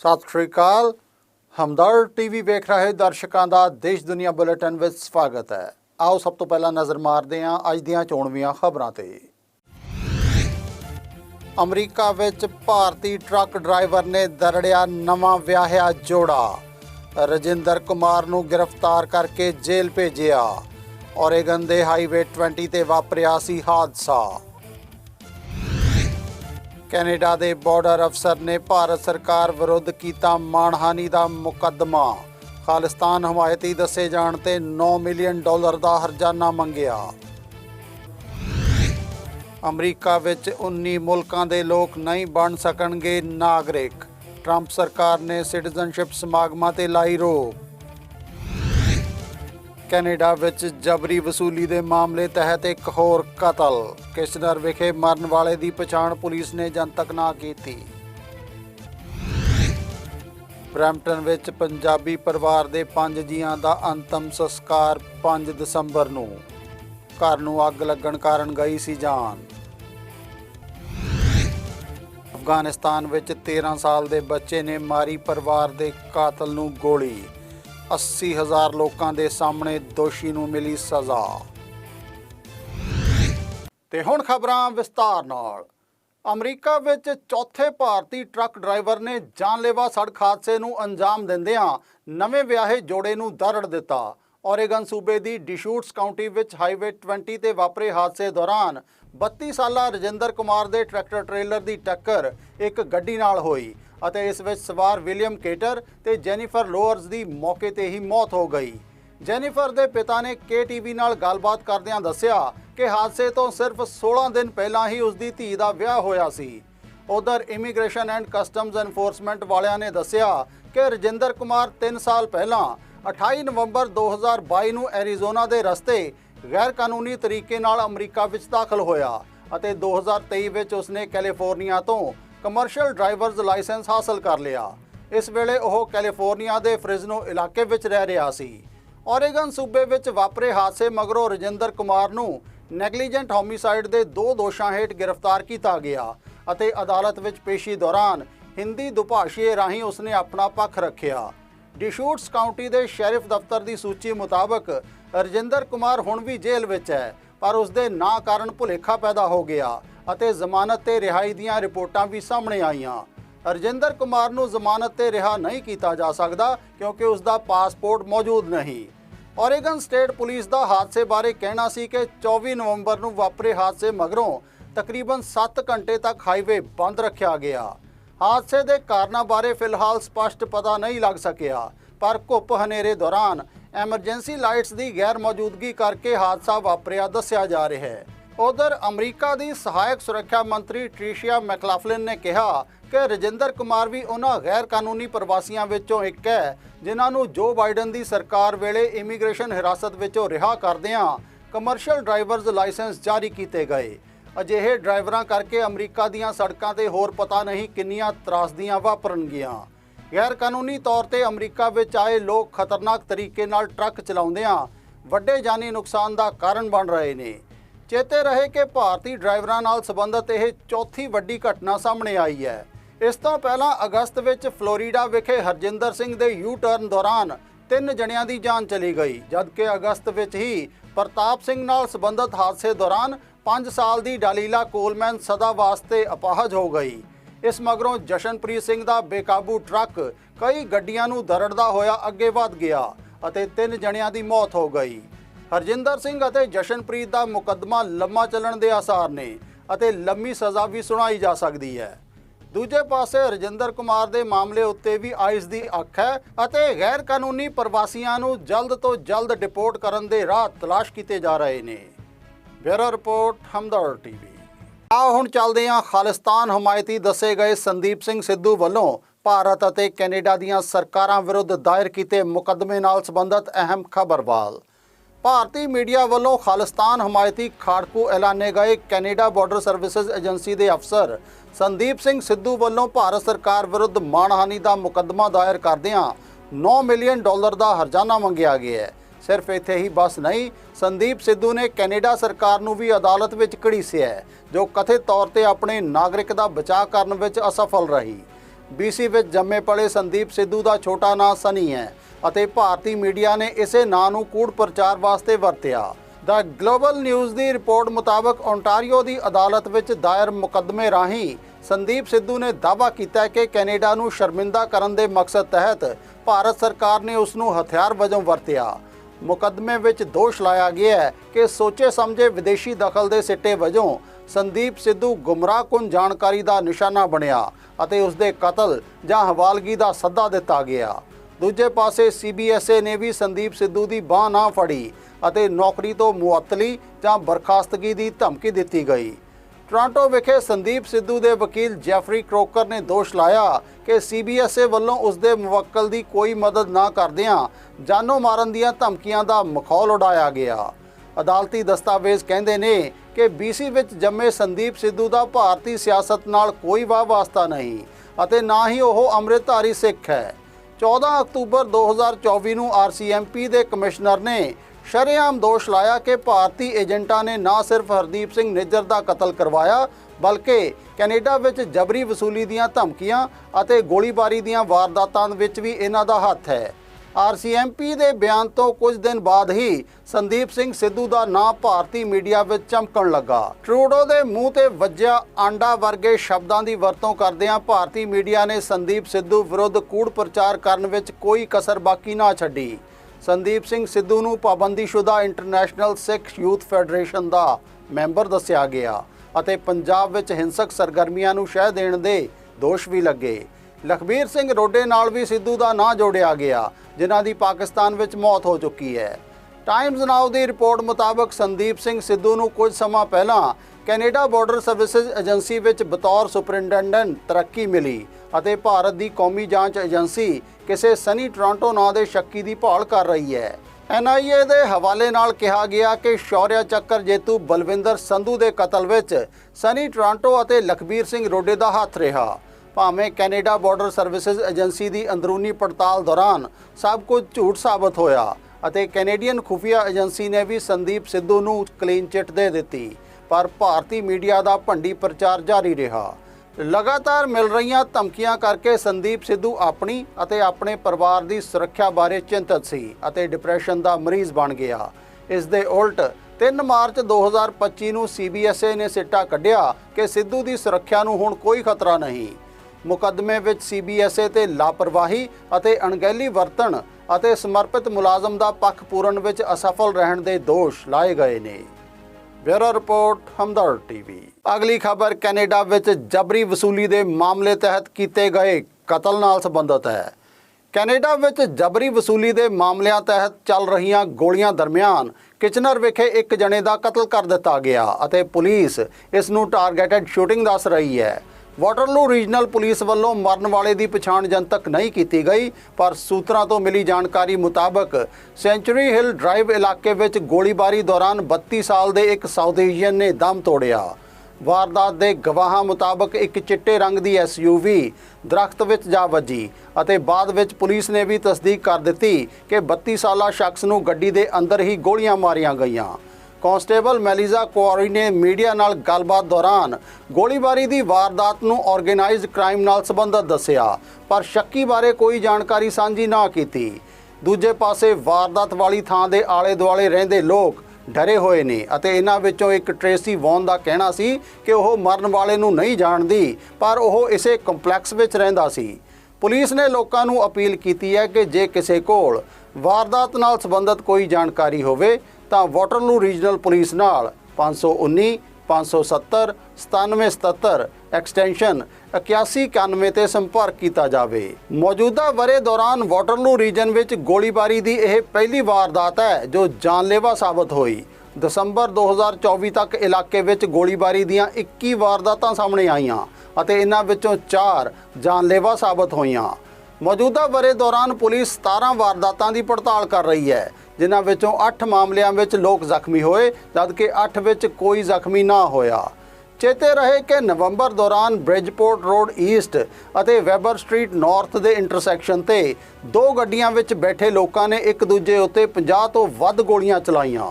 ਸਤਿ ਸ਼੍ਰੀ ਅਕਾਲ। ਹਮਦਰ ਟੀਵੀ ਵੇਖ ਰਹੇ ਦਰਸ਼ਕਾਂ ਦਾ ਦੇਸ਼ ਦੁਨੀਆ ਬੁਲੇਟਿਨ ਵਿੱਚ ਸਵਾਗਤ ਹੈ। ਆਓ ਸਭ ਤੋਂ ਪਹਿਲਾਂ ਨਜ਼ਰ ਮਾਰਦੇ ਹਾਂ ਅੱਜ ਦੀਆਂ ਚੋਣਵੀਆਂ ਖਬਰਾਂ ਤੇ। ਅਮਰੀਕਾ ਵਿੱਚ ਭਾਰਤੀ ਟਰੱਕ ਡਰਾਈਵਰ ਨੇ ਦਰੜਿਆ ਨਵਾਂ ਵਿਆਹਿਆ ਜੋੜਾ। ਰਜਿੰਦਰ ਕੁਮਾਰ ਨੂੰ ਗ੍ਰਿਫਤਾਰ ਕਰਕੇ ਜੇਲ੍ਹ ਭੇਜਿਆ। ਔਰੇਗਨ ਦੇ ਹਾਈਵੇ 20 ਤੇ ਵਾਪਰਿਆ ਸੀ ਹਾਦਸਾ। ਕੈਨੇਡਾ ਦੇ ਬਾਰਡਰ ਅਫਸਰ ਨੇ ਭਾਰਤ ਸਰਕਾਰ ਵਿਰੁੱਧ ਕੀਤਾ ਮਾਣਹਾਨੀ ਦਾ ਮੁਕੱਦਮਾ। ਖਾਲਿਸਤਾਨ ਹਮਾਇਤੀ ਦੱਸੇ ਜਾਣ ਤੇ 9 ਮਿਲੀਅਨ ਡਾਲਰ ਦਾ ਹਰਜਾਨਾ ਮੰਗਿਆ। ਅਮਰੀਕਾ ਵਿੱਚ 19 ਮੁਲਕਾਂ ਦੇ ਲੋਕ ਨਹੀਂ ਬਣ ਸਕਣਗੇ ਨਾਗਰਿਕ। ਟਰੰਪ ਸਰਕਾਰ ਨੇ ਸਿਟੀਜ਼ਨਸ਼ਿਪ ਸਮਾਗਮਾਂ ਤੇ ਲਾਈ ਰੋਕ। ਕੈਨੇਡਾ ਵਿੱਚ ਜਬਰੀ ਵਸੂਲੀ ਦੇ ਮਾਮਲੇ ਤਹਿਤ ਇੱਕ ਹੋਰ ਕਤਲ। ਕਿਸ਼ਨਰ ਵਿਖੇ ਮਰਨ ਵਾਲੇ ਦੀ ਪਛਾਣ ਪੁਲਿਸ ਨੇ ਜਨਤਕ ਨਾ ਕੀਤੀ। ਬਰੈਂਪਟਨ ਵਿੱਚ ਪੰਜਾਬੀ ਪਰਿਵਾਰ ਦੇ ਪੰਜ ਜੀਆਂ ਦਾ ਅੰਤਮ ਸੰਸਕਾਰ 5 ਦਸੰਬਰ ਨੂੰ। ਘਰ ਨੂੰ ਅੱਗ ਲੱਗਣ ਕਾਰਨ ਗਈ ਸੀ ਜਾਨ। ਅਫਗਾਨਿਸਤਾਨ ਵਿੱਚ 13 ਸਾਲ ਦੇ ਬੱਚੇ ਨੇ ਮਾਰੀ ਪਰਿਵਾਰ ਦੇ ਕਾਤਲ ਨੂੰ ਗੋਲੀ। 80000 ਲੋਕਾਂ ਦੇ ਸਾਹਮਣੇ ਦੋਸ਼ੀ ਨੂੰ ਮਿਲੀ ਸਜ਼ਾ। ਤੇ ਹੁਣ ਖਬਰਾਂ ਵਿਸਤਾਰ ਨਾਲ। ਅਮਰੀਕਾ ਵਿੱਚ ਚੌਥੇ ਭਾਰਤੀ ਟਰੱਕ ਡਰਾਈਵਰ ਨੇ ਜਾਨਲੇਵਾ ਸੜਕ ਹਾਦਸੇ ਨੂੰ ਅੰਜਾਮ ਦਿੰਦਿਆਂ ਨਵੇਂ ਵਿਆਹੇ ਜੋੜੇ ਨੂੰ ਦਰੜ ਦਿੱਤਾ। ਔਰੇਗਨ ਸੂਬੇ ਦੀ ਡਿਸ਼ੂਟਸ ਕਾਉਂਟੀ ਵਿੱਚ ਹਾਈਵੇ 20 ਤੇ ਵਾਪਰੇ ਹਾਦਸੇ ਦੌਰਾਨ 32 ਸਾਲਾ ਰਜਿੰਦਰ ਕੁਮਾਰ ਦੇ ਟਰੈਕਟਰ ਟ੍ਰੇਲਰ ਦੀ ਟੱਕਰ ਇੱਕ ਗੱਡੀ ਨਾਲ ਹੋਈ। ਅਤੇ ਇਸ ਵਿੱਚ ਸਵਾਰ ਵਿਲੀਅਮ ਕੇਟਰ ਤੇ ਜੈਨੀਫਰ ਲੋਅਰਜ਼ ਦੀ ਮੌਕੇ ਤੇ ਹੀ ਮੌਤ ਹੋ ਗਈ। ਜੈਨੀਫਰ ਦੇ ਪਿਤਾ ਨੇ ਕੇਟੀਵੀ ਨਾਲ ਗੱਲਬਾਤ ਕਰਦਿਆਂ ਦੱਸਿਆ ਕਿ ਹਾਦਸੇ ਤੋਂ ਸਿਰਫ 16 ਦਿਨ ਪਹਿਲਾਂ ਹੀ ਉਸ ਦੀ ਧੀ ਦਾ ਵਿਆਹ ਹੋਇਆ ਸੀ। ਉਧਰ ਇਮੀਗ੍ਰੇਸ਼ਨ ਐਂਡ ਕਸਟਮਜ਼ ਐਨਫੋਰਸਮੈਂਟ ਵਾਲਿਆਂ ਨੇ ਦੱਸਿਆ ਕਿ ਰਜਿੰਦਰ ਕੁਮਾਰ 3 ਸਾਲ ਪਹਿਲਾਂ 28 ਨਵੰਬਰ 2022 ਨੂੰ ਐਰੀਜ਼ੋਨਾ ਦੇ ਰਸਤੇ ਗੈਰ ਕਾਨੂੰਨੀ ਤਰੀਕੇ ਨਾਲ ਅਮਰੀਕਾ ਵਿੱਚ ਦਾਖਲ ਹੋਇਆ ਅਤੇ 2023 ਵਿੱਚ ਉਸਨੇ ਕੈਲੀਫੋਰਨੀਆ ਤੋਂ ਕਮਰਸ਼ੀਅਲ ਡਰਾਈਵਰਜ਼ ਲਾਇਸੈਂਸ ਹਾਸਲ ਕਰ ਲਿਆ। ਇਸ ਵੇਲੇ ਉਹ ਕੈਲੀਫੋਰਨੀਆ ਦੇ ਫ੍ਰਿਜ਼ਨੋ ਇਲਾਕੇ ਵਿੱਚ ਰਹਿ ਰਿਹਾ ਸੀ। ਔਰੇਗਨ ਸੂਬੇ ਵਿੱਚ ਵਾਪਰੇ ਹਾਦਸੇ ਮਗਰੋਂ ਰਜਿੰਦਰ ਕੁਮਾਰ ਨੂੰ ਨੈਗਲੀਜੈਂਟ ਹੋਮਿਸਾਈਡ ਦੇ ਦੋ ਦੋਸ਼ਾਂ ਹੇਠ ਗ੍ਰਿਫਤਾਰ ਕੀਤਾ ਗਿਆ ਅਤੇ ਅਦਾਲਤ ਵਿੱਚ ਪੇਸ਼ੀ ਦੌਰਾਨ ਹਿੰਦੀ ਦੁਭਾਸ਼ੀਏ ਰਾਹੀਂ ਉਸਨੇ ਆਪਣਾ ਪੱਖ ਰੱਖਿਆ। ਡਿਸ਼ੂਟਸ ਕਾਉਂਟੀ ਦੇ ਸ਼ੈਰਿਫ ਦਫ਼ਤਰ ਦੀ ਸੂਚੀ ਮੁਤਾਬਕ ਰਜਿੰਦਰ ਕੁਮਾਰ ਹੁਣ ਵੀ ਜੇਲ੍ਹ ਵਿੱਚ ਹੈ, ਪਰ ਉਸ ਦੇ ਨਾਂ ਕਾਰਨ ਭੁਲੇਖਾ ਪੈਦਾ ਹੋ ਗਿਆ। ਅਤੇ ਜ਼ਮਾਨਤ ਤੇ ਰਿਹਾਈ ਦੀਆਂ ਰਿਪੋਰਟਾਂ ਵੀ ਸਾਹਮਣੇ ਆਈਆਂ। ਰਜਿੰਦਰ ਕੁਮਾਰ ਨੂੰ ਜ਼ਮਾਨਤ ਤੇ ਰਿਹਾ ਨਹੀਂ ਕੀਤਾ ਜਾ ਸਕਦਾ ਕਿਉਂਕਿ ਉਸ ਦਾ ਪਾਸਪੋਰਟ ਮੌਜੂਦ ਨਹੀਂ। ਔਰੇਗਨ ਸਟੇਟ ਪੁਲਿਸ ਦਾ ਹਾਦਸੇ ਬਾਰੇ ਕਹਿਣਾ ਸੀ ਕਿ 24 ਨਵੰਬਰ ਨੂੰ ਵਾਪਰੇ ਹਾਦਸੇ ਮਗਰੋਂ ਤਕਰੀਬਨ 7 ਘੰਟੇ ਤੱਕ ਹਾਈਵੇ ਬੰਦ ਰੱਖਿਆ ਗਿਆ। ਹਾਦਸੇ ਦੇ ਕਾਰਨਾਂ ਬਾਰੇ ਫਿਲਹਾਲ ਸਪਸ਼ਟ ਪਤਾ ਨਹੀਂ ਲੱਗ ਸਕਿਆ, ਪਰ ਘੁੱਪ ਹਨੇਰੇ ਦੌਰਾਨ ਐਮਰਜੈਂਸੀ ਲਾਈਟਸ ਦੀ ਗੈਰ ਮੌਜੂਦਗੀ ਕਰਕੇ ਹਾਦਸਾ ਵਾਪਰਿਆ ਦੱਸਿਆ ਜਾ ਰਿਹਾ ਹੈ। ਉਧਰ ਅਮਰੀਕਾ ਦੀ ਸਹਾਇਕ ਸੁਰੱਖਿਆ ਮੰਤਰੀ ਟ੍ਰੀਸ਼ੀਆ ਮੈਕਲਾਫਲਿਨ ਨੇ ਕਿਹਾ ਕਿ ਰਜਿੰਦਰ ਕੁਮਾਰ ਵੀ ਉਹਨਾਂ ਗੈਰ ਕਾਨੂੰਨੀ ਪ੍ਰਵਾਸੀਆਂ ਵਿੱਚੋਂ ਇੱਕ ਹੈ, ਜਿਨ੍ਹਾਂ ਨੂੰ ਜੋ ਬਾਈਡਨ ਦੀ ਸਰਕਾਰ ਵੇਲੇ ਇਮੀਗ੍ਰੇਸ਼ਨ ਹਿਰਾਸਤ ਵਿੱਚੋਂ ਰਿਹਾ ਕਰਦਿਆਂ ਕਮਰਸ਼ੀਅਲ ਡਰਾਈਵਰਜ਼ ਲਾਇਸੈਂਸ ਜਾਰੀ ਕੀਤੇ ਗਏ। ਅਜਿਹੇ ਡਰਾਈਵਰਾਂ ਕਰਕੇ ਅਮਰੀਕਾ ਦੀਆਂ ਸੜਕਾਂ ਤੇ ਹੋਰ ਪਤਾ ਨਹੀਂ ਕਿੰਨੀਆਂ ਤਰਾਸਦੀਆਂ ਵਾਪਰਨਗੀਆਂ। ਗੈਰ ਕਾਨੂੰਨੀ ਤੌਰ ਤੇ ਅਮਰੀਕਾ ਵਿੱਚ ਆਏ ਲੋਕ ਖਤਰਨਾਕ ਤਰੀਕੇ ਨਾਲ ਟਰੱਕ ਚਲਾਉਂਦਿਆਂ ਵੱਡੇ ਜਾਨੀ ਨੁਕਸਾਨ ਦਾ ਕਾਰਨ ਬਣ ਰਹੇ ਨੇ। ਚੇਤੇ ਰਹੇ ਕਿ ਭਾਰਤੀ ਡਰਾਈਵਰਾਂ ਨਾਲ ਸੰਬੰਧਿਤ ਇਹ ਚੌਥੀ ਵੱਡੀ ਘਟਨਾ ਸਾਹਮਣੇ ਆਈ ਹੈ। ਇਸ ਤੋਂ ਪਹਿਲਾਂ ਅਗਸਤ ਵਿੱਚ ਫਲੋਰੀਡਾ ਵਿਖੇ ਹਰਜਿੰਦਰ ਸਿੰਘ ਦੇ ਯੂ ਟਰਨ ਦੌਰਾਨ ਤਿੰਨ ਜਣਿਆਂ ਦੀ ਜਾਨ ਚਲੀ ਗਈ, ਜਦਕਿ ਅਗਸਤ ਵਿੱਚ ਹੀ ਪ੍ਰਤਾਪ ਸਿੰਘ ਨਾਲ ਸੰਬੰਧਿਤ ਹਾਦਸੇ ਦੌਰਾਨ 5 ਸਾਲ ਦੀ ਡਾਲੀਲਾ ਕੋਲਮੈਨ ਸਦਾ ਵਾਸਤੇ ਅਪਾਹਜ ਹੋ ਗਈ। ਇਸ ਮਗਰੋਂ ਜਸ਼ਨਪ੍ਰੀਤ ਸਿੰਘ ਦਾ ਬੇਕਾਬੂ ਟਰੱਕ ਕਈ ਗੱਡੀਆਂ ਨੂੰ ਦਰੜਦਾ ਹੋਇਆ ਅੱਗੇ ਵਧ ਗਿਆ ਅਤੇ ਤਿੰਨ ਜਣਿਆਂ ਦੀ ਮੌਤ ਹੋ ਗਈ। ਹਰਜਿੰਦਰ ਸਿੰਘ ਅਤੇ ਜਸ਼ਨਪ੍ਰੀਤ ਦਾ ਮੁਕੱਦਮਾ ਲੰਮਾ ਚੱਲਣ ਦੇ ਆਸਾਰ ਨੇ ਅਤੇ ਲੰਮੀ ਸਜ਼ਾ ਵੀ ਸੁਣਾਈ ਜਾ ਸਕਦੀ ਹੈ। ਦੂਜੇ ਪਾਸੇ ਰਜਿੰਦਰ ਕੁਮਾਰ ਦੇ ਮਾਮਲੇ ਉੱਤੇ ਵੀ ਆਈਸ ਦੀ ਅੱਖ ਹੈ ਅਤੇ ਗੈਰ ਕਾਨੂੰਨੀ ਪ੍ਰਵਾਸੀਆਂ ਨੂੰ ਜਲਦ ਤੋਂ ਜਲਦ ਡਿਪੋਰਟ ਕਰਨ ਦੇ ਰਾਹ ਤਲਾਸ਼ ਕੀਤੇ ਜਾ ਰਹੇ ਨੇ। Bureau report Hamdard TV. ਆਓ ਹੁਣ ਚੱਲਦੇ ਹਾਂ ਖਾਲਿਸਤਾਨ ਹਮਾਇਤੀ ਦੱਸੇ ਗਏ ਸੰਦੀਪ ਸਿੰਘ ਸਿੱਧੂ ਵੱਲੋਂ ਭਾਰਤ ਅਤੇ ਕੈਨੇਡਾ ਦੀਆਂ ਸਰਕਾਰਾਂ ਵਿਰੁੱਧ ਦਾਇਰ ਕੀਤੇ ਮੁਕੱਦਮੇ ਨਾਲ ਸੰਬੰਧਿਤ ਅਹਿਮ ਖਬਰਵਾਲ। ਭਾਰਤੀ ਮੀਡੀਆ ਵੱਲੋਂ ਖਾਲਿਸਤਾਨ ਹਮਾਇਤੀ ਖਾੜਕੂ ਐਲਾਨੇ ਗਏ ਕੈਨੇਡਾ ਬਾਰਡਰ ਸਰਵਿਸਿਜ਼ ਏਜੰਸੀ ਦੇ ਅਫਸਰ ਸੰਦੀਪ ਸਿੰਘ ਸਿੱਧੂ ਵੱਲੋਂ ਭਾਰਤ ਸਰਕਾਰ ਵਿਰੁੱਧ ਮਾਣਹਾਨੀ ਦਾ ਮੁਕੱਦਮਾ ਦਾਇਰ ਕਰਦਿਆਂ 9 ਮਿਲੀਅਨ ਡਾਲਰ ਦਾ ਹਰਜਾਨਾ ਮੰਗਿਆ ਗਿਆ ਹੈ। ਸਿਰਫ ਇੱਥੇ ਹੀ ਬਸ ਨਹੀਂ, ਸੰਦੀਪ ਸਿੱਧੂ ਨੇ ਕੈਨੇਡਾ ਸਰਕਾਰ ਨੂੰ ਵੀ ਅਦਾਲਤ ਵਿੱਚ ਘੜੀਸਿਆ ਜੋ ਕਥਿਤ ਤੌਰ ਤੇ ਆਪਣੇ ਨਾਗਰਿਕ ਦਾ ਬਚਾਅ ਕਰਨ ਵਿੱਚ ਅਸਫਲ ਰਹੀ। BC ਵਿੱਚ ਜੰਮੇ ਪਲੇ ਸੰਦੀਪ ਸਿੱਧੂ ਦਾ ਛੋਟਾ ਨਾਂ ਸਨੀ ਹੈ। ਅਤੇ ਭਾਰਤੀ ਮੀਡੀਆ ਨੇ ਇਸੇ ਨਾਂ ਨੂੰ ਕੂੜ ਪ੍ਰਚਾਰ ਵਾਸਤੇ ਵਰਤਿਆ। ਦਾ ਗਲੋਬਲ ਨਿਊਜ਼ ਦੀ ਰਿਪੋਰਟ ਮੁਤਾਬਕ ਓਨਟਾਰੀਓ ਦੀ ਅਦਾਲਤ ਵਿੱਚ ਦਾਇਰ ਮੁਕੱਦਮੇ ਰਾਹੀਂ ਸੰਦੀਪ ਸਿੱਧੂ ਨੇ ਦਾਅਵਾ ਕੀਤਾ ਕਿ ਕੈਨੇਡਾ ਨੂੰ ਸ਼ਰਮਿੰਦਾ ਕਰਨ ਦੇ ਮਕਸਦ ਤਹਿਤ ਭਾਰਤ ਸਰਕਾਰ ਨੇ ਉਸ ਨੂੰ ਹਥਿਆਰ ਵਜੋਂ ਵਰਤਿਆ। ਮੁਕੱਦਮੇ ਵਿੱਚ ਦੋਸ਼ ਲਾਇਆ ਗਿਆ ਹੈ ਕਿ ਸੋਚੇ ਸਮਝੇ ਵਿਦੇਸ਼ੀ ਦਖਲ ਦੇ ਸਿੱਟੇ ਵਜੋਂ ਸੰਦੀਪ ਸਿੱਧੂ ਗੁੰਮਰਾਹਕੁੰਨ ਜਾਣਕਾਰੀ ਦਾ ਨਿਸ਼ਾਨਾ ਬਣਿਆ ਅਤੇ ਉਸ ਦੇ ਕਤਲ ਜਾਂ ਹਵਾਲਗੀ ਦਾ ਸੱਦਾ ਦਿੱਤਾ ਗਿਆ। ਦੂਜੇ ਪਾਸੇ ਸੀਬੀਐਸਏ ਨੇ ਵੀ ਸੰਦੀਪ ਸਿੱਧੂ ਦੀ ਬਾਹ ਨਾ ਫੜੀ ਅਤੇ ਨੌਕਰੀ ਤੋਂ ਮੁਅੱਤਲੀ ਜਾਂ ਬਰਖਾਸਤਗੀ ਦੀ ਧਮਕੀ ਦਿੱਤੀ ਗਈ। ਟੋਰਾਂਟੋ ਵਿਖੇ ਸੰਦੀਪ ਸਿੱਧੂ ਦੇ ਵਕੀਲ ਜੈਫਰੀ ਕਰੋਕਰ ਨੇ ਦੋਸ਼ ਲਾਇਆ ਕਿ ਸੀਬੀਐਸਏ ਵੱਲੋਂ ਉਸ ਦੇ ਮੁਵੱਕਲ ਦੀ ਕੋਈ ਮਦਦ ਨਾ ਕਰਦਿਆਂ ਜਾਨੋਂ ਮਾਰਨ ਦੀਆਂ ਧਮਕੀਆਂ ਦਾ ਮਖੌਲ ਉਡਾਇਆ ਗਿਆ। ਅਦਾਲਤੀ ਦਸਤਾਵੇਜ਼ ਕਹਿੰਦੇ ਨੇ ਕਿ BC ਵਿੱਚ ਜੰਮੇ ਸੰਦੀਪ ਸਿੱਧੂ ਦਾ ਭਾਰਤੀ ਸਿਆਸਤ ਨਾਲ ਕੋਈ ਵਾਹ ਵਾਸਤਾ ਨਹੀਂ ਅਤੇ ਨਾ ਹੀ ਉਹ ਅੰਮ੍ਰਿਤਧਾਰੀ ਸਿੱਖ ਹੈ। 14 ਅਕਤੂਬਰ 2024 ਨੂੰ RCMP ਦੇ ਕਮਿਸ਼ਨਰ ਨੇ ਸ਼ਰੇਆਮ ਦੋਸ਼ ਲਾਇਆ ਕਿ ਭਾਰਤੀ ਏਜੰਟਾਂ ਨੇ ਨਾ ਸਿਰਫ ਹਰਦੀਪ ਸਿੰਘ ਨਿੱਜਰ ਦਾ ਕਤਲ ਕਰਵਾਇਆ, ਬਲਕਿ ਕੈਨੇਡਾ ਵਿੱਚ ਜਬਰੀ ਵਸੂਲੀ ਦੀਆਂ ਧਮਕੀਆਂ ਅਤੇ ਗੋਲੀਬਾਰੀ ਦੀਆਂ ਵਾਰਦਾਤਾਂ ਵਿੱਚ ਵੀ ਇਹਨਾਂ ਦਾ ਹੱਥ ਹੈ। ਆਰਸੀਐਮਪੀ ਦੇ ਬਿਆਨ ਤੋਂ ਕੁਝ ਦਿਨ ਬਾਅਦ ਹੀ ਸੰਦੀਪ ਸਿੰਘ ਸਿੱਧੂ ਦਾ ਨਾਂ ਭਾਰਤੀ ਮੀਡੀਆ ਵਿੱਚ ਚਮਕਣ ਲੱਗਾ। ਟਰੂਡੋ ਦੇ ਮੂੰਹ ਤੇ ਵੱਜਿਆ ਆਂਡਾ ਵਰਗੇ ਸ਼ਬਦਾਂ ਦੀ ਵਰਤੋਂ ਕਰਦਿਆਂ ਭਾਰਤੀ ਮੀਡੀਆ ਨੇ ਸੰਦੀਪ ਸਿੱਧੂ ਵਿਰੁੱਧ ਕੂੜ ਪ੍ਰਚਾਰ ਕਰਨ ਵਿੱਚ ਕੋਈ ਕਸਰ ਬਾਕੀ ਨਾ ਛੱਡੀ। ਸੰਦੀਪ ਸਿੰਘ ਸਿੱਧੂ ਨੂੰ ਪਾਬੰਦੀਸ਼ੁਦਾ ਇੰਟਰਨੈਸ਼ਨਲ ਸਿੱਖ ਯੂਥ ਫੈਡਰੇਸ਼ਨ ਦਾ ਮੈਂਬਰ ਦੱਸਿਆ ਗਿਆ ਅਤੇ ਪੰਜਾਬ ਵਿੱਚ ਹਿੰਸਕ ਸਰਗਰਮੀਆਂ ਨੂੰ ਸ਼ਹਿ ਦੇਣ ਦੇ ਦੋਸ਼ ਵੀ ਲੱਗੇ। ਲਖਬੀਰ ਸਿੰਘ ਰੋਡੇ ਨਾਲ ਵੀ ਸਿੱਧੂ ਦਾ ਨਾਂ ਜੋੜਿਆ ਗਿਆ, ਜਿਨ੍ਹਾਂ ਦੀ ਪਾਕਿਸਤਾਨ ਵਿੱਚ ਮੌਤ ਹੋ ਚੁੱਕੀ ਹੈ। ਟਾਈਮਜ਼ ਨਾਓ ਦੀ ਰਿਪੋਰਟ ਮੁਤਾਬਕ ਸੰਦੀਪ ਸਿੰਘ ਸਿੱਧੂ ਨੂੰ ਕੁਝ ਸਮਾਂ ਪਹਿਲਾਂ ਕੈਨੇਡਾ ਬਾਰਡਰ ਸਰਵਿਸਿਜ਼ ਏਜੰਸੀ ਵਿੱਚ ਬਤੌਰ ਸੁਪਰਿੰਟੈਂਡੈਂਟ ਤਰੱਕੀ ਮਿਲੀ ਅਤੇ ਭਾਰਤ ਦੀ ਕੌਮੀ ਜਾਂਚ ਏਜੰਸੀ ਕਿਸੇ ਸਨੀ ਟੋਰਾਂਟੋ ਨਾਂ ਦੇ ਸ਼ੱਕੀ ਦੀ ਭਾਲ ਕਰ ਰਹੀ ਹੈ। ਐਨਆਈਏ ਦੇ ਹਵਾਲੇ ਨਾਲ ਕਿਹਾ ਗਿਆ ਕਿ ਸ਼ੌਰਿਆ ਚੱਕਰ ਜੇਤੂ ਬਲਵਿੰਦਰ ਸੰਧੂ ਦੇ ਕਤਲ ਵਿੱਚ ਸਨੀ ਟੋਰਾਂਟੋ ਅਤੇ ਲਖਬੀਰ ਸਿੰਘ ਰੋਡੇ ਦਾ ਹੱਥ ਰਿਹਾ। ਭਾਵੇਂ ਕੈਨੇਡਾ ਬਾਰਡਰ ਸਰਵਿਸਿਜ਼ ਏਜੰਸੀ ਦੀ ਅੰਦਰੂਨੀ ਪੜਤਾਲ ਦੌਰਾਨ ਸਭ ਕੁਝ ਝੂਠ ਸਾਬਤ ਹੋਇਆ ਅਤੇ ਕੈਨੇਡੀਅਨ ਖੁਫੀਆ ਏਜੰਸੀ ਨੇ ਵੀ ਸੰਦੀਪ ਸਿੱਧੂ ਨੂੰ ਕਲੀਨ ਚਿੱਟ ਦੇ ਦਿੱਤੀ, ਪਰ ਭਾਰਤੀ ਮੀਡੀਆ ਦਾ ਭੰਡੀ ਪ੍ਰਚਾਰ ਜਾਰੀ ਰਿਹਾ। ਲਗਾਤਾਰ ਮਿਲ ਰਹੀਆਂ ਧਮਕੀਆਂ ਕਰਕੇ ਸੰਦੀਪ ਸਿੱਧੂ ਆਪਣੀ ਅਤੇ ਆਪਣੇ ਪਰਿਵਾਰ ਦੀ ਸੁਰੱਖਿਆ ਬਾਰੇ ਚਿੰਤਤ ਸੀ ਅਤੇ ਡਿਪਰੈਸ਼ਨ ਦਾ ਮਰੀਜ਼ ਬਣ ਗਿਆ। ਇਸ ਦੇ ਉਲਟ 3 ਮਾਰਚ 2025 ਨੂੰ ਸੀਬੀਐਸਏ ਨੇ ਸਿੱਟਾ ਕੱਢਿਆ ਕਿ ਸਿੱਧੂ ਦੀ ਸੁਰੱਖਿਆ ਨੂੰ ਹੁਣ ਕੋਈ ਖਤਰਾ ਨਹੀਂ। ਮੁਕੱਦਮੇ ਵਿੱਚ ਸੀਬੀਐਸਏ ਤੇ ਲਾਪਰਵਾਹੀ ਅਤੇ ਅਣਗਹਿਲੀ ਵਰਤਣ ਅਤੇ ਸਮਰਪਿਤ ਮੁਲਾਜ਼ਮ ਦਾ ਪੱਖ ਪੂਰਨ ਵਿੱਚ ਅਸਫਲ ਰਹਿਣ ਦੇ ਦੋਸ਼ ਲਾਏ ਗਏ ਨੇ। Bureau report, Hamdard TV. ਅਗਲੀ ਖਬਰ ਕੈਨੇਡਾ ਵਿੱਚ ਜਬਰੀ ਵਸੂਲੀ ਦੇ ਮਾਮਲੇ ਤਹਿਤ ਕੀਤੇ ਗਏ ਕਤਲ ਨਾਲ ਸੰਬੰਧਿਤ ਹੈ। ਕੈਨੇਡਾ ਵਿੱਚ ਜਬਰੀ ਵਸੂਲੀ ਦੇ ਮਾਮਲਿਆਂ ਤਹਿਤ ਚੱਲ ਰਹੀਆਂ ਗੋਲੀਆਂ ਦਰਮਿਆਨ ਕਿਚਨਰ ਵਿਖੇ ਇੱਕ ਜਣੇ ਦਾ ਕਤਲ ਕਰ ਦਿੱਤਾ ਗਿਆ ਅਤੇ ਪੁਲਿਸ ਇਸ ਨੂੰ ਟਾਰਗੇਟਡ ਸ਼ੂਟਿੰਗ ਦੱਸ ਰਹੀ ਹੈ। ਵਾਟਰਲੂ ਰੀਜਨਲ ਪੁਲਿਸ ਵੱਲੋਂ ਮਰਨ ਵਾਲੇ ਦੀ ਪਛਾਣ ਜਨਤਕ ਨਹੀਂ ਕੀਤੀ ਗਈ, ਪਰ ਸੂਤਰਾਂ ਤੋਂ ਮਿਲੀ ਜਾਣਕਾਰੀ ਮੁਤਾਬਕ ਸੈਂਚਰੀ ਹਿਲ ਡਰਾਈਵ ਇਲਾਕੇ ਵਿੱਚ ਗੋਲੀਬਾਰੀ ਦੌਰਾਨ 32 ਸਾਲ ਦੇ ਇੱਕ ਸਾਊਥ ਏਸ਼ੀਅਨ ਨੇ ਦਮ ਤੋੜਿਆ। ਵਾਰਦਾਤ ਦੇ ਗਵਾਹਾਂ ਮੁਤਾਬਕ ਇੱਕ ਚਿੱਟੇ ਰੰਗ ਦੀ ਐਸਯੂਵੀ ਦਰਖਤ ਵਿੱਚ ਜਾ ਵੱਜੀ ਅਤੇ ਬਾਅਦ ਵਿੱਚ ਪੁਲਿਸ ਨੇ ਵੀ ਤਸਦੀਕ ਕਰ ਦਿੱਤੀ ਕਿ 32 ਸਾਲਾ ਸ਼ਖਸ ਨੂੰ ਗੱਡੀ ਦੇ ਅੰਦਰ ਹੀ ਗੋਲੀਆਂ ਮਾਰੀਆਂ ਗਈਆਂ। ਕਾਂਸਟੇਬਲ ਮੈਲੀਜ਼ਾ ਕੁਆਰੀ ਨੇ ਮੀਡੀਆ ਨਾਲ ਗੱਲਬਾਤ ਦੌਰਾਨ ਗੋਲੀਬਾਰੀ ਦੀ ਵਾਰਦਾਤ ਨੂੰ ਆਰਗੇਨਾਈਜ਼ਡ ਕ੍ਰਾਈਮ ਨਾਲ ਸੰਬੰਧਿਤ ਦੱਸਿਆ, ਪਰ ਸ਼ੱਕੀ ਬਾਰੇ ਕੋਈ ਜਾਣਕਾਰੀ ਸਾਂਝੀ ਨਾ ਕੀਤੀ। ਦੂਜੇ ਪਾਸੇ ਵਾਰਦਾਤ ਵਾਲੀ ਥਾਂ ਦੇ ਆਲੇ ਦੁਆਲੇ ਰਹਿੰਦੇ ਲੋਕ ਡਰੇ ਹੋਏ ਨੇ ਅਤੇ ਇਹਨਾਂ ਵਿੱਚੋਂ ਇੱਕ ਟ੍ਰੇਸੀ ਵੌਨ ਦਾ ਕਹਿਣਾ ਸੀ ਕਿ ਉਹ ਮਰਨ ਵਾਲੇ ਨੂੰ ਨਹੀਂ ਜਾਣਦੀ, ਪਰ ਉਹ ਇਸੇ ਕੰਪਲੈਕਸ ਵਿੱਚ ਰਹਿੰਦਾ ਸੀ। ਪੁਲਿਸ ਨੇ ਲੋਕਾਂ ਨੂੰ ਅਪੀਲ ਕੀਤੀ ਹੈ ਕਿ ਜੇ ਕਿਸੇ ਕੋਲ ਵਾਰਦਾਤ ਨਾਲ ਸੰਬੰਧਿਤ ਕੋਈ ਜਾਣਕਾਰੀ ਹੋਵੇ ਤਾਂ ਵਾਟਰਲੂ ਰੀਜਨਲ ਪੁਲਿਸ ਨਾਲ 519 570 9777 ਐਕਸਟੈਂਸ਼ਨ 8191 ਤੇ ਸੰਪਰਕ ਕੀਤਾ ਜਾਵੇ। ਮੌਜੂਦਾ ਵਰੇ ਦੌਰਾਨ ਵਾਟਰਲੂ ਰੀਜਨ ਵਿੱਚ ਗੋਲੀਬਾਰੀ ਦੀ ਇਹ ਪਹਿਲੀ ਵਾਰਦਾਤ ਹੈ, ਜੋ ਜਾਨਲੇਵਾ ਸਾਬਤ ਹੋਈ। ਦਸੰਬਰ 2024 ਤੱਕ ਇਲਾਕੇ ਵਿੱਚ ਗੋਲੀਬਾਰੀ ਦੀਆਂ 21 ਵਾਰਦਾਤਾਂ ਸਾਹਮਣੇ ਆਈਆਂ ਅਤੇ ਇਹਨਾਂ ਵਿੱਚੋਂ 4 ਜਾਨਲੇਵਾ ਸਾਬਤ ਹੋਈਆਂ। ਮੌਜੂਦਾ ਵਰੇ ਦੌਰਾਨ ਪੁਲਿਸ 17 ਵਾਰਦਾਤਾਂ ਦੀ ਪੜਤਾਲ ਕਰ ਰਹੀ ਹੈ। ਜਿਨ੍ਹਾਂ ਵਿੱਚੋਂ 8 ਮਾਮਲਿਆਂ ਵਿੱਚ ਲੋਕ ਜ਼ਖਮੀ ਹੋਏ, ਜਦਕਿ 8 ਵਿੱਚ ਕੋਈ ਜ਼ਖਮੀ ਨਾ ਹੋਇਆ। ਚੇਤੇ ਰਹੇ ਕਿ ਨਵੰਬਰ ਦੌਰਾਨ ਬ੍ਰਿਜਪੋਰਟ ਰੋਡ ਈਸਟ ਅਤੇ ਵੈਬਰ ਸਟਰੀਟ ਨਾਰਥ ਦੇ ਇੰਟਰਸੈਕਸ਼ਨ ਤੇ ਦੋ ਗੱਡੀਆਂ ਵਿੱਚ ਬੈਠੇ ਲੋਕਾਂ ਨੇ ਇੱਕ ਦੂਜੇ ਉੱਤੇ 50 ਤੋਂ ਵੱਧ ਗੋਲੀਆਂ ਚਲਾਈਆਂ।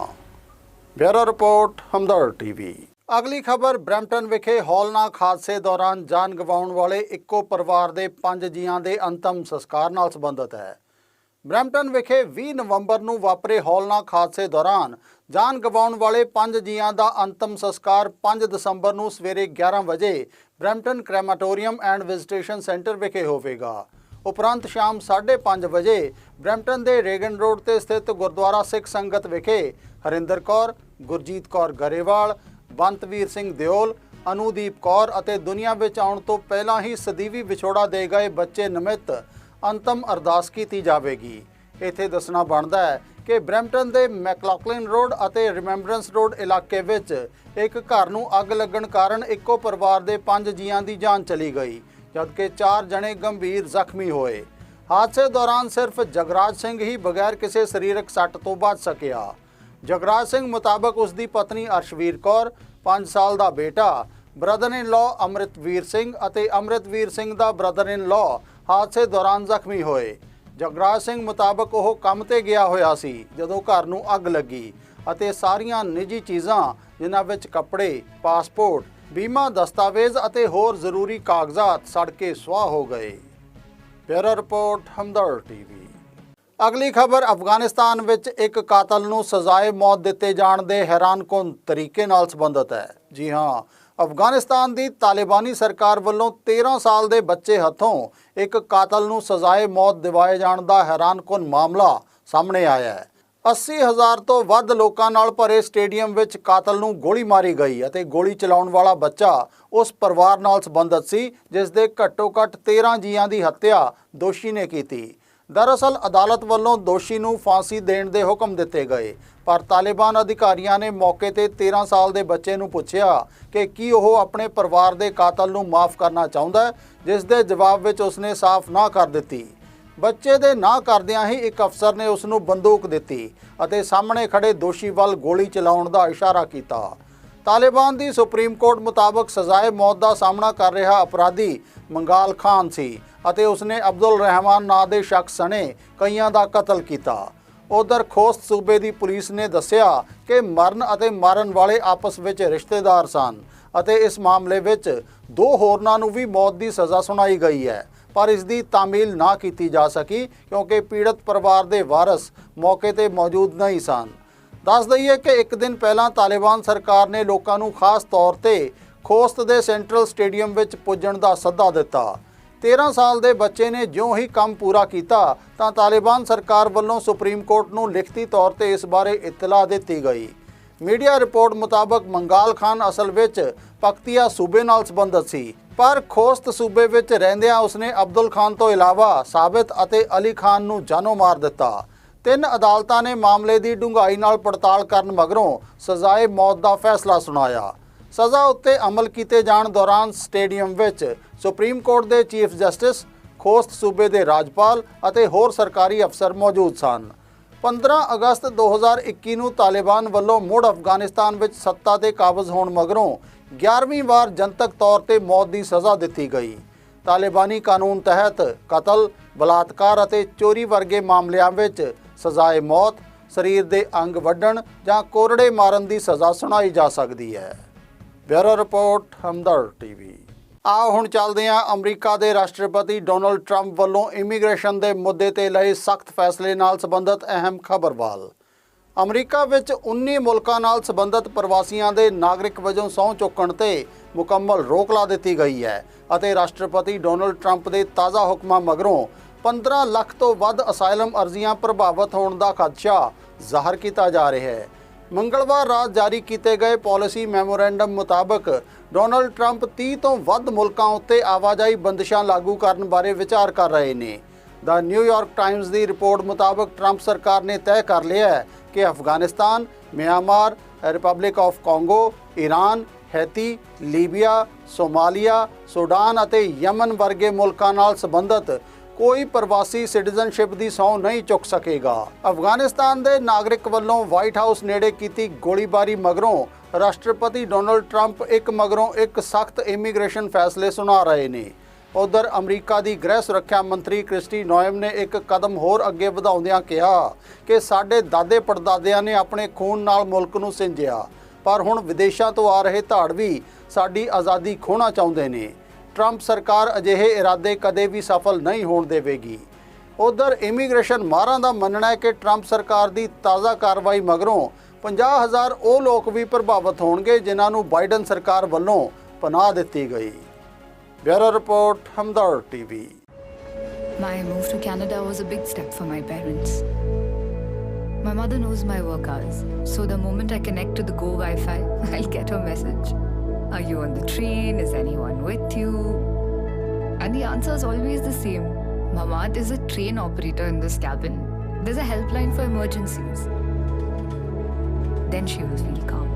Bureau report, Hamdard TV. ਅਗਲੀ ਖਬਰ, ਬਰੈਂਪਟਨ ਵਿਖੇ ਹੌਲਨਾਕ ਹਾਦਸੇ ਦੌਰਾਨ ਜਾਨ ਗਵਾਉਣ ਵਾਲੇ ਇੱਕੋ ਪਰਿਵਾਰ ਦੇ ਪੰਜ ਜੀਆਂ ਦੇ ਅੰਤਮ ਸੰਸਕਾਰ ਨਾਲ ਸੰਬੰਧਿਤ ਹੈ। ਬਰੈਂਪਟਨ ਵਿਖੇ 20 ਨਵੰਬਰ ਨੂੰ ਵਾਪਰੇ ਹੌਲਨਾਕ ਹਾਦਸੇ ਦੌਰਾਨ ਜਾਨ ਗਵਾਉਣ ਵਾਲੇ ਪੰਜ ਜੀਆਂ ਦਾ ਅੰਤਮ ਸੰਸਕਾਰ 5 ਦਸੰਬਰ ਨੂੰ ਸਵੇਰੇ 11 ਵਜੇ Brampton crematorium and visitation centre ਵਿਖੇ ਹੋਵੇਗਾ। ਉਪਰੰਤ ਸ਼ਾਮ 5:30 ਵਜੇ ਬਰੈਂਪਟਨ ਦੇ ਰੇਗਨ ਰੋਡ ਤੇ ਸਥਿਤ ਗੁਰਦੁਆਰਾ ਸਿੱਖ ਸੰਗਤ ਵਿਖੇ ਹਰਿੰਦਰ ਕੌਰ, ਗੁਰਜੀਤ ਕੌਰ ਗਰੇਵਾਲ, ਬੰਤਵੀਰ ਸਿੰਘ ਦਿਓਲ, ਅਨੂਦੀਪ ਕੌਰ ਅਤੇ ਦੁਨੀਆ ਵਿੱਚ ਆਉਣ ਤੋਂ ਪਹਿਲਾਂ ਹੀ ਸਦੀਵੀ ਵਿਛੋੜਾ ਦੇ ਗਏ ਬੱਚੇ ਨਿਮਿਤ ਅੰਤਮ ਅਰਦਾਸ ਕੀਤੀ ਜਾਵੇਗੀ। ਇੱਥੇ ਦੱਸਣਾ ਬਣਦਾ ਹੈ ਕਿ ਬਰੈਂਪਟਨ ਦੇ ਮੈਕਲੌਕਲਿਨ ਰੋਡ ਅਤੇ ਰਿਮੈਂਬਰੈਂਸ ਰੋਡ ਇਲਾਕੇ ਵਿੱਚ ਇੱਕ ਘਰ ਨੂੰ ਅੱਗ ਲੱਗਣ ਕਾਰਨ ਇੱਕੋ ਪਰਿਵਾਰ ਦੇ ਪੰਜ ਜੀਆਂ ਦੀ ਜਾਨ ਚਲੀ ਗਈ, ਜਦਕਿ ਚਾਰ ਜਣੇ ਗੰਭੀਰ ਜ਼ਖਮੀ ਹੋਏ। ਹਾਦਸੇ ਦੌਰਾਨ ਸਿਰਫ ਜਗਰਾਜ ਸਿੰਘ ਹੀ ਬਗੈਰ ਕਿਸੇ ਸਰੀਰਕ ਸੱਟ ਤੋਂ ਬਚ ਸਕਿਆ। ਜਗਰਾਜ ਸਿੰਘ ਮੁਤਾਬਕ ਉਸ ਦੀ ਪਤਨੀ ਅਰਸ਼ਵੀਰ ਕੌਰ 5 ਸਾਲ ਦਾ ਬੇਟਾ brother in law Amritveer Singh ਅਤੇ ਅੰਮ੍ਰਿਤਵੀਰ ਸਿੰਘ ਦਾ ਬ੍ਰਦਰ ਇਨ ਲਾਅ ਹਾਦਸੇ ਦੌਰਾਨ ਜ਼ਖਮੀ ਹੋਏ। ਜਗਰਾਜ ਸਿੰਘ ਮੁਤਾਬਕ ਉਹ ਕੰਮ ਤੇ ਗਿਆ ਹੋਇਆ ਸੀ, ਜਦੋਂ ਘਰ ਨੂੰ ਅੱਗ ਲੱਗੀ ਅਤੇ ਸਾਰੀਆਂ ਨਿੱਜੀ ਚੀਜ਼ਾਂ, ਜਿਨ੍ਹਾਂ ਵਿੱਚ ਕੱਪੜੇ, ਪਾਸਪੋਰਟ, ਬੀਮਾ ਦਸਤਾਵੇਜ਼ ਅਤੇ ਹੋਰ ਜ਼ਰੂਰੀ ਕਾਗਜ਼ਾਤ ਸੜ ਕੇ ਸੁਆਹ ਹੋ ਗਏ। Bureau report Hamdard TV. ਅਗਲੀ ਖਬਰ, ਅਫਗਾਨਿਸਤਾਨ ਵਿੱਚ ਇੱਕ ਕਾਤਲ ਨੂੰ ਸਜ਼ਾਏ ਮੌਤ ਦਿੱਤੇ ਜਾਣ ਦੇ ਹੈਰਾਨਕੁਨ ਤਰੀਕੇ ਨਾਲ ਸੰਬੰਧਿਤ ਹੈ। ਜੀ ਹਾਂ ਅਫਗਾਨਿਸਤਾਨ ਦੀ ਤਾਲਿਬਾਨੀ ਸਰਕਾਰ ਵੱਲੋਂ 13 ਸਾਲ ਦੇ ਬੱਚੇ ਹੱਥੋਂ ਇੱਕ ਕਾਤਲ ਨੂੰ ਸਜ਼ਾਏ ਮੌਤ ਦਿਵਾਏ ਜਾਣ ਦਾ ਹੈਰਾਨਕੁਨ ਮਾਮਲਾ ਸਾਹਮਣੇ ਆਇਆ ਹੈ। 80000 ਤੋਂ ਵੱਧ ਲੋਕਾਂ ਨਾਲ ਭਰੇ ਸਟੇਡੀਅਮ ਵਿੱਚ ਕਾਤਲ ਨੂੰ ਗੋਲੀ ਮਾਰੀ ਗਈ ਅਤੇ ਗੋਲੀ ਚਲਾਉਣ ਵਾਲਾ ਬੱਚਾ ਉਸ ਪਰਿਵਾਰ ਨਾਲ ਸੰਬੰਧਿਤ ਸੀ, ਜਿਸ ਦੇ ਘੱਟੋ-ਘੱਟ 13 ਜੀਆਂ ਦੀ ਹੱਤਿਆ ਦੋਸ਼ੀ ਨੇ ਕੀਤੀ। ਦਰਅਸਲ ਅਦਾਲਤ ਵੱਲੋਂ ਦੋਸ਼ੀ ਨੂੰ ਫਾਂਸੀ ਦੇਣ ਦੇ ਹੁਕਮ ਦਿੱਤੇ ਗਏ। ਪਰ ਤਾਲਿਬਾਨ ਅਧਿਕਾਰੀਆਂ ਨੇ ਮੌਕੇ ਤੇ 13 ਸਾਲ ਦੇ ਬੱਚੇ ਨੂੰ ਪੁੱਛਿਆ ਕਿ ਕੀ ਉਹ ਆਪਣੇ ਪਰਿਵਾਰ ਦੇ ਕਾਤਲ ਨੂੰ ਮਾਫ ਕਰਨਾ ਚਾਹੁੰਦਾ ਹੈ, ਜਿਸ ਦੇ ਜਵਾਬ ਵਿੱਚ ਉਸਨੇ ਸਾਫ਼ ਨਾ ਕਰ ਦਿੱਤੀ। ਬੱਚੇ ਦੇ ਨਾ ਕਰਦਿਆਂ ਹੀ ਇੱਕ ਅਫਸਰ ਨੇ ਉਸ ਨੂੰ ਬੰਦੂਕ ਦਿੱਤੀ ਅਤੇ ਸਾਹਮਣੇ ਖੜੇ ਦੋਸ਼ੀ ਵੱਲ ਗੋਲੀ ਚਲਾਉਣ ਦਾ ਇਸ਼ਾਰਾ ਕੀਤਾ। ਤਾਲਿਬਾਨ ਦੀ ਸੁਪਰੀਮ ਕੋਰਟ ਮੁਤਾਬਕ ਸਜ਼ਾਏ ਮੌਤ ਦਾ ਸਾਹਮਣਾ ਕਰ ਰਿਹਾ ਅਪਰਾਧੀ ਮੰਗਾਲ ਖਾਨ ਸੀ ਅਤੇ ਉਸਨੇ ਅਬਦੁਲ ਰਹਿਮਾਨ ਨਾਂ ਦੇ ਸ਼ਖਸ ਸਣੇ ਕਈਆਂ ਦਾ ਕਤਲ ਕੀਤਾ। ਉਧਰ ਖੋਸਤ ਸੂਬੇ ਦੀ ਪੁਲਿਸ ਨੇ ਦੱਸਿਆ ਕਿ ਮਰਨ ਅਤੇ ਮਾਰਨ ਵਾਲੇ ਆਪਸ ਵਿੱਚ ਰਿਸ਼ਤੇਦਾਰ ਸਨ ਅਤੇ ਇਸ ਮਾਮਲੇ ਵਿੱਚ ਦੋ ਹੋਰਨਾਂ ਨੂੰ ਵੀ ਮੌਤ ਦੀ ਸਜ਼ਾ ਸੁਣਾਈ ਗਈ ਹੈ। ਪਰ ਇਸ ਦੀ ਤਾਮੀਲ ਨਾ ਕੀਤੀ ਜਾ ਸਕੀ ਕਿਉਂਕਿ ਪੀੜਤ ਪਰਿਵਾਰ ਦੇ ਵਾਰਸ ਮੌਕੇ ਤੇ ਮੌਜੂਦ ਨਹੀਂ ਸਨ। ਦੱਸ ਦਈਏ ਕਿ ਇੱਕ ਦਿਨ ਪਹਿਲਾਂ ਤਾਲਿਬਾਨ ਸਰਕਾਰ ਨੇ ਲੋਕਾਂ ਨੂੰ ਖਾਸ ਤੌਰ ਤੇ ਖੋਸਤ ਦੇ ਸੈਂਟਰਲ ਸਟੇਡੀਅਮ ਵਿੱਚ ਪੁੱਜਣ ਦਾ ਸੱਦਾ ਦਿੱਤਾ। 13 ਸਾਲ ਦੇ ਬੱਚੇ ਨੇ ਜਿਉਂ ਹੀ ਕੰਮ ਪੂਰਾ ਕੀਤਾ, ਤਾਂ ਤਾਲਿਬਾਨ ਸਰਕਾਰ ਵੱਲੋਂ ਸੁਪਰੀਮ ਕੋਰਟ ਨੂੰ ਲਿਖਤੀ ਤੌਰ ਤੇ ਇਸ ਬਾਰੇ ਇਤਲਾਹ ਦਿੱਤੀ ਗਈ। ਮੀਡੀਆ ਰਿਪੋਰਟ ਮੁਤਾਬਕ ਮੰਗਾਲ ਖਾਨ ਅਸਲ ਵਿੱਚ ਪਕਤੀਆ ਸੂਬੇ ਨਾਲ ਸੰਬੰਧਿਤ ਸੀ, ਪਰ ਖੋਸਤ ਸੂਬੇ ਵਿੱਚ ਰਹਿੰਦਿਆਂ ਉਸਨੇ ਅਬਦੁਲ ਖਾਨ ਤੋਂ ਇਲਾਵਾ ਸਾਬਿਤ ਅਤੇ ਅਲੀ ਖਾਨ ਨੂੰ ਜਾਨੋਂ ਮਾਰ ਦਿੱਤਾ। ਤਿੰਨ ਅਦਾਲਤਾਂ ਨੇ ਮਾਮਲੇ ਦੀ ਡੂੰਘਾਈ ਨਾਲ ਪੜਤਾਲ ਕਰਨ ਮਗਰੋਂ ਸਜ਼ਾਏ ਮੌਤ ਦਾ ਫੈਸਲਾ ਸੁਣਾਇਆ। ਸਜ਼ਾ ਉੱਤੇ ਅਮਲ ਕੀਤੇ ਜਾਣ ਦੌਰਾਨ ਸਟੇਡੀਅਮ ਵਿੱਚ ਸੁਪਰੀਮ ਕੋਰਟ ਦੇ ਚੀਫ ਜਸਟਿਸ, ਖੋਸਤ ਸੂਬੇ ਦੇ ਰਾਜਪਾਲ ਅਤੇ ਹੋਰ ਸਰਕਾਰੀ ਅਫਸਰ ਮੌਜੂਦ ਸਨ। 15 ਅਗਸਤ 2021 ਨੂੰ ਤਾਲਿਬਾਨ ਵੱਲੋਂ ਮੁੜ ਅਫਗਾਨਿਸਤਾਨ ਵਿੱਚ ਸੱਤਾ ਤੇ ਕਾਬਜ਼ ਹੋਣ ਮਗਰੋਂ 11ਵੀਂ ਵਾਰ ਜਨਤਕ ਤੌਰ ਤੇ ਮੌਤ ਦੀ ਸਜ਼ਾ ਦਿੱਤੀ ਗਈ। ਤਾਲਿਬਾਨੀ ਕਾਨੂੰਨ ਤਹਿਤ ਕਤਲ, ਬਲਾਤਕਾਰ ਅਤੇ ਚੋਰੀ ਵਰਗੇ ਮਾਮਲਿਆਂ ਵਿੱਚ ਸਜ਼ਾਏ ਮੌਤ, ਸਰੀਰ ਦੇ ਅੰਗ ਵੱਢਣ ਜਾਂ ਕੋਰੜੇ ਮਾਰਨ ਦੀ ਸਜ਼ਾ ਸੁਣਾਈ ਜਾ ਸਕਦੀ ਹੈ। Bureau report Hamdard TV. ਆਓ ਹੁਣ ਚੱਲਦੇ ਹਾਂ ਅਮਰੀਕਾ ਦੇ ਰਾਸ਼ਟਰਪਤੀ ਡੋਨਲਡ ਟਰੰਪ ਵੱਲੋਂ ਇਮੀਗ੍ਰੇਸ਼ਨ ਦੇ ਮੁੱਦੇ ਤੇ ਲਏ ਸਖਤ ਫੈਸਲੇ ਨਾਲ ਸੰਬੰਧਿਤ ਅਹਿਮ ਖਬਰ ਵੱਲ। ਅਮਰੀਕਾ ਵਿੱਚ 19 ਮੁਲਕਾਂ ਨਾਲ ਸੰਬੰਧਿਤ ਪ੍ਰਵਾਸੀਆਂ ਦੇ ਨਾਗਰਿਕ ਵਜੋਂ ਸਹੁੰ ਚੁੱਕਣ ਤੇ ਮੁਕੰਮਲ ਰੋਕ ਲਾ ਦਿੱਤੀ ਗਈ ਹੈ ਅਤੇ ਰਾਸ਼ਟਰਪਤੀ ਡੋਨਲਡ ਟਰੰਪ ਦੇ ਤਾਜ਼ਾ ਹੁਕਮਾਂ ਮਗਰੋਂ 15 ਲੱਖ ਤੋਂ ਵੱਧ ਅਸਾਈਲਮ ਅਰਜ਼ੀਆਂ ਪ੍ਰਭਾਵਿਤ ਹੋਣ ਦਾ ਖਦਸ਼ਾ ਜ਼ਾਹਰ ਕੀਤਾ ਜਾ ਰਿਹਾ ਹੈ। ਮੰਗਲਵਾਰ ਰਾਤ ਜਾਰੀ ਕੀਤੇ ਗਏ ਪਾਲਿਸੀ ਮੈਮੋਰੈਂਡਮ ਮੁਤਾਬਕ ਡੋਨਲਡ ਟਰੰਪ 30 ਤੋਂ ਵੱਧ ਮੁਲਕਾਂ ਉੱਤੇ ਆਵਾਜਾਈ ਬੰਦਸ਼ਾਂ ਲਾਗੂ ਕਰਨ ਬਾਰੇ ਵਿਚਾਰ ਕਰ ਰਹੇ ਨੇ। ਦਾ ਨਿਊਯਾਰਕ ਟਾਈਮਜ਼ ਦੀ ਰਿਪੋਰਟ ਮੁਤਾਬਕ ਟਰੰਪ ਸਰਕਾਰ ਨੇ ਤੈਅ ਕਰ ਲਿਆ ਹੈ ਕਿ Afghanistan, Myanmar, Republic of Congo Iran Haiti, Libya, Somalia, Sudan ਅਤੇ ਯਮਨ ਵਰਗੇ ਮੁਲਕਾਂ ਨਾਲ ਸੰਬੰਧਿਤ ਕੋਈ ਪ੍ਰਵਾਸੀ ਸਿਟੀਜ਼ਨਸ਼ਿਪ ਦੀ ਸਹੁੰ ਨਹੀਂ ਚੁੱਕ ਸਕੇਗਾ। ਅਫਗਾਨਿਸਤਾਨ ਦੇ ਨਾਗਰਿਕ ਵੱਲੋਂ ਵਾਈਟ ਹਾਊਸ ਨੇੜੇ ਕੀਤੀ ਗੋਲੀਬਾਰੀ ਮਗਰੋਂ ਰਾਸ਼ਟਰਪਤੀ ਡੋਨਲਡ ਟਰੰਪ ਇੱਕ ਮਗਰੋਂ ਇੱਕ ਸਖਤ ਇਮੀਗ੍ਰੇਸ਼ਨ ਫੈਸਲੇ ਸੁਣਾ ਰਹੇ ਨੇ। ਉਧਰ ਅਮਰੀਕਾ ਦੀ ਗ੍ਰਹਿ ਸੁਰੱਖਿਆ ਮੰਤਰੀ ਕ੍ਰਿਸਟੀ ਨੋਇਮ ਨੇ ਇੱਕ ਕਦਮ ਹੋਰ ਅੱਗੇ ਵਧਾਉਂਦਿਆਂ ਕਿਹਾ ਕਿ ਸਾਡੇ ਦਾਦੇ ਪੜਦਾਦਿਆਂ ਨੇ ਆਪਣੇ ਖੂਨ ਨਾਲ ਮੁਲਕ ਨੂੰ ਸਿੰਜਿਆ। ਪਰ ਹੁਣ ਵਿਦੇਸ਼ਾਂ ਤੋਂ ਆ ਰਹੇ ਧਾੜਵੀ ਸਾਡੀ ਆਜ਼ਾਦੀ ਖੋਣਾ ਚਾਹੁੰਦੇ ਨੇ। ਟਰੰਪ ਸਰਕਾਰ ਅਜਿਹੇ ਇਰਾਦੇ ਕਦੇ ਵੀ ਸਫਲ ਨਹੀਂ ਹੋਣ ਦੇਵੇਗੀ ਉਧਰ ਇਮੀਗ੍ਰੇਸ਼ਨ ਮਾਹਰਾਂ ਦਾ ਮੰਨਣਾ ਹੈ ਕਿ ਟਰੰਪ ਸਰਕਾਰ ਦੀ ਤਾਜ਼ਾ ਕਾਰਵਾਈ ਮਗਰੋਂ 50000 ਉਹ ਲੋਕ ਵੀ ਪ੍ਰਭਾਵਿਤ ਹੋਣਗੇ ਜਿਨ੍ਹਾਂ ਨੂੰ ਬਾਈਡਨ ਸਰਕਾਰ ਵੱਲੋਂ ਪਨਾਹ ਦਿੱਤੀ ਗਈ bureau report Hamdard TV My move to Canada was a big step for my parents. My mother knows my work hours, so the moment I connect to the Go Wi Fi, I'll get a message. Are you on the train? Is anyone with you? And the answer is always the same Mamad is a train operator in this cabin. There's a helpline for emergencies. Then she will feel calm.